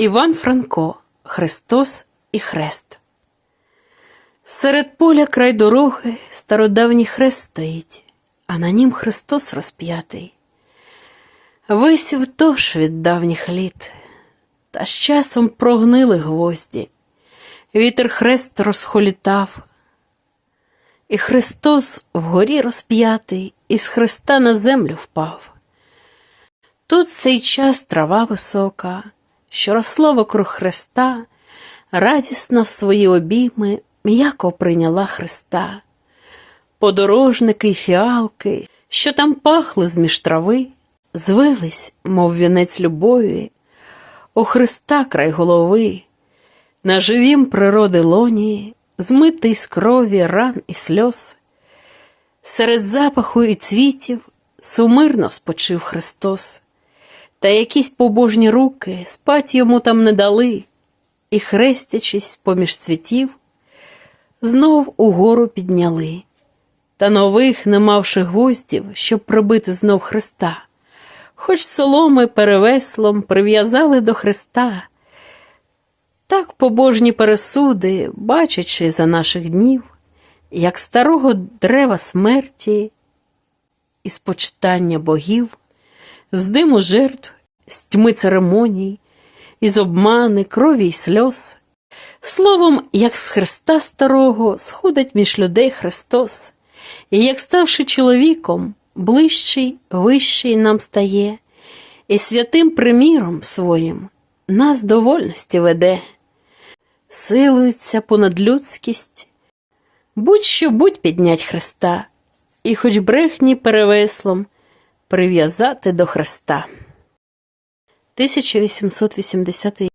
Іван Франко Христос і Хрест. Серед поля край дороги стародавній хрест стоїть, а на нім Христос розп'ятий. Висів тож від давніх літ, та з часом прогнили гвозді. Вітер хрест розхолітав, і Христос вгорі розп'ятий, із хреста на землю впав. Тут цей час трава висока, що росла вокруг Христа, радісно в свої обійми м'яко прийняла Христа. Подорожники й фіалки, що там пахли з-між трави, звились, мов вінець любові, у Христа край голови, на живім природи лоні, змитий з крові ран і сльоз. Серед запаху і цвітів сумирно спочив Христос, та якісь побожні руки спать йому там не дали, і, хрестячись поміж цвітів, знов угору підняли, та нових, не мавши гвоздів, щоб прибити знов Христа, хоч соломи перевеслом прив'язали до Христа. Так побожні пересуди, бачачи за наших днів, як старого дерева смерті, із почитання богів, з диму жертв, з тьми церемоній, із обмани, крові й сльоз. Словом, як з Христа старого сходить між людей Христос, і як ставши чоловіком, ближчий, вищий нам стає, і святим приміром своїм нас до вольності веде, силується понад людськість, будь-що будь піднять Христа, і хоч брехні перевеслом прив'язати до Христа. 1880